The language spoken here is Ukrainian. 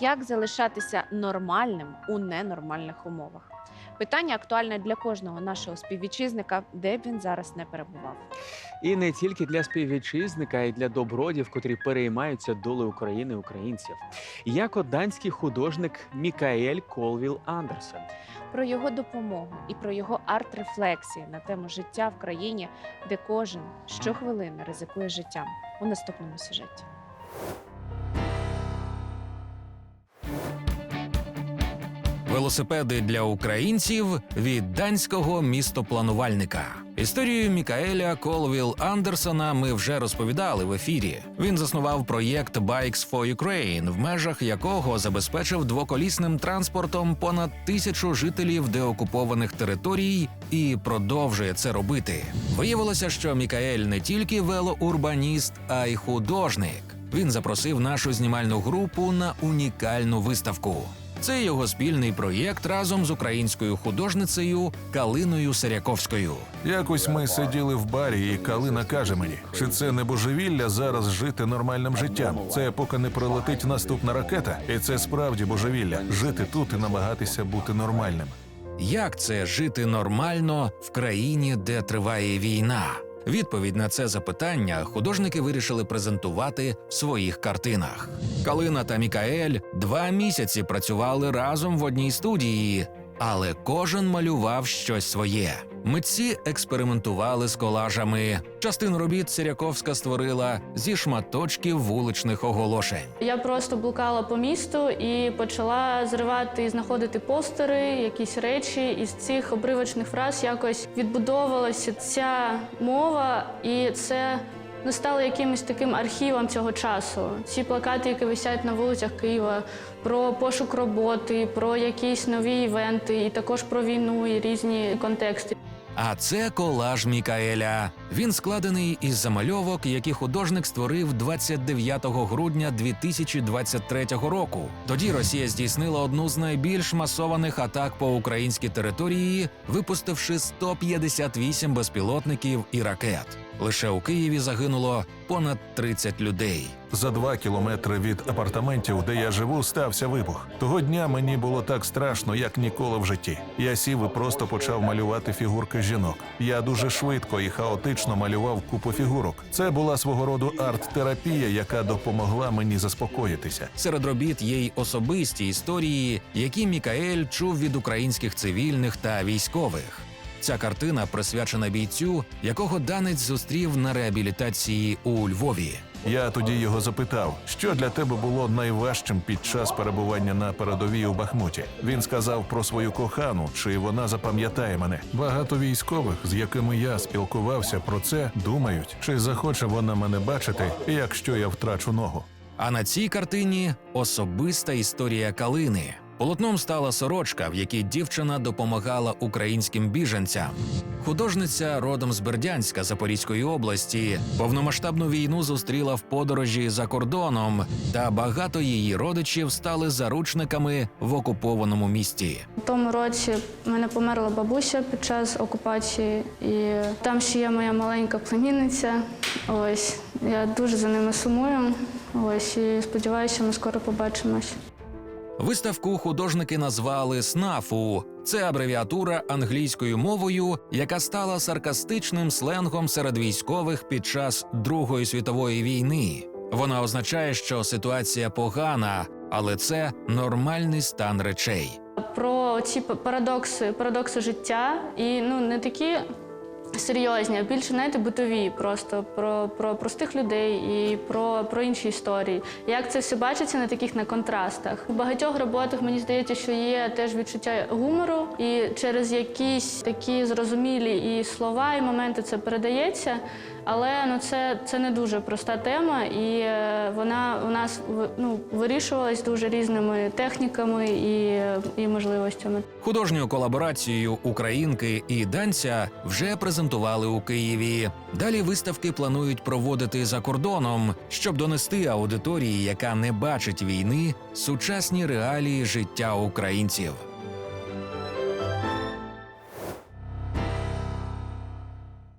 Як залишатися нормальним у ненормальних умовах? Питання актуальне для кожного нашого співвітчизника, де б він зараз не перебував. І не тільки для співвітчизника, а й для добродів, котрі переймаються долею України українців. Як от данський художник Мікаель Колвіл Андерсен. Про його допомогу і про його арт-рефлексії на тему життя в країні, де кожен щохвилини ризикує життям у наступному сюжеті. Велосипеди для українців від данського містопланувальника. Історію Мікаеля Колвіл Андерсона ми вже розповідали в ефірі. Він заснував проєкт Bikes for Ukraine, в межах якого забезпечив двоколісним транспортом понад тисячу жителів деокупованих територій і продовжує це робити. Виявилося, що Мікаель не тільки велоурбаніст, а й художник. Він запросив нашу знімальну групу на унікальну виставку. Це його спільний проєкт разом з українською художницею Калиною Серяковською. Якось ми сиділи в барі, і Калина каже мені, чи це не божевілля зараз жити нормальним життям. Це поки не прилетить наступна ракета, і це справді божевілля жити тут і намагатися бути нормальним. Як це жити нормально в країні, де триває війна? Відповідь на це запитання художники вирішили презентувати в своїх картинах. Калина та Мікаель два місяці працювали разом в одній студії, але кожен малював щось своє. Митці експериментували з колажами. Частину робіт Сіряковська створила зі шматочків вуличних оголошень. Я просто блукала по місту і почала зривати і знаходити постери, якісь речі. І з цих обривочних фраз якось відбудовувалася ця мова, і це ну, стало якимось таким архівом цього часу. Ці плакати, які висять на вулицях Києва, про пошук роботи, про якісь нові івенти, і також про війну і різні контексти. А це колаж Мікаеля. Він складений із замальовок, які художник створив 29 грудня 2023 року. Тоді Росія здійснила одну з найбільш масованих атак по українській території, випустивши 158 безпілотників і ракет. Лише у Києві загинуло понад 30 людей. За два кілометри від апартаментів, де я живу, стався вибух. Того дня мені було так страшно, як ніколи в житті. Я сів і просто почав малювати фігурки жінок. Я дуже швидко і хаотично малював купу фігурок. Це була свого роду арт-терапія, яка допомогла мені заспокоїтися. Серед робіт є й особисті історії, які Мікаель чув від українських цивільних та військових. Ця картина присвячена бійцю, якого данець зустрів на реабілітації у Львові. Я тоді його запитав, що для тебе було найважчим під час перебування на передовій у Бахмуті. Він сказав про свою кохану, чи вона запам'ятає мене. Багато військових, з якими я спілкувався про це, думають, чи захоче вона мене бачити, якщо я втрачу ногу. А на цій картині особиста історія Калини. Полотном стала сорочка, в якій дівчина допомагала українським біженцям. Художниця родом з Бердянська Запорізької області. Повномасштабну війну зустріла в подорожі за кордоном, та багато її родичів стали заручниками в окупованому місті. У тому році мене померла бабуся під час окупації, і там ще є моя маленька племінниця. Ось я дуже за ними сумую. Ось і сподіваюся, ми скоро побачимось. Виставку художники назвали СНАФУ. Це абревіатура англійською мовою, яка стала саркастичним сленгом серед військових під час Другої світової війни. Вона означає, що ситуація погана, але це нормальний стан речей. Про ці парадокси, парадокси життя і ну не такі серйозні, а більше знаєте, бутові, просто про, про простих людей і про, про інші історії. Як це все бачиться на таких на контрастах. У багатьох роботах мені здається, що є теж відчуття гумору, і через якісь такі зрозумілі і слова, і моменти це передається. Але ну це, це не дуже проста тема, і е, вона у нас ну, вирішувалась дуже різними техніками і, і можливостями. Художню колаборацію українки і данця вже презентували у Києві. Далі виставки планують проводити за кордоном, щоб донести аудиторії, яка не бачить війни, сучасні реалії життя українців.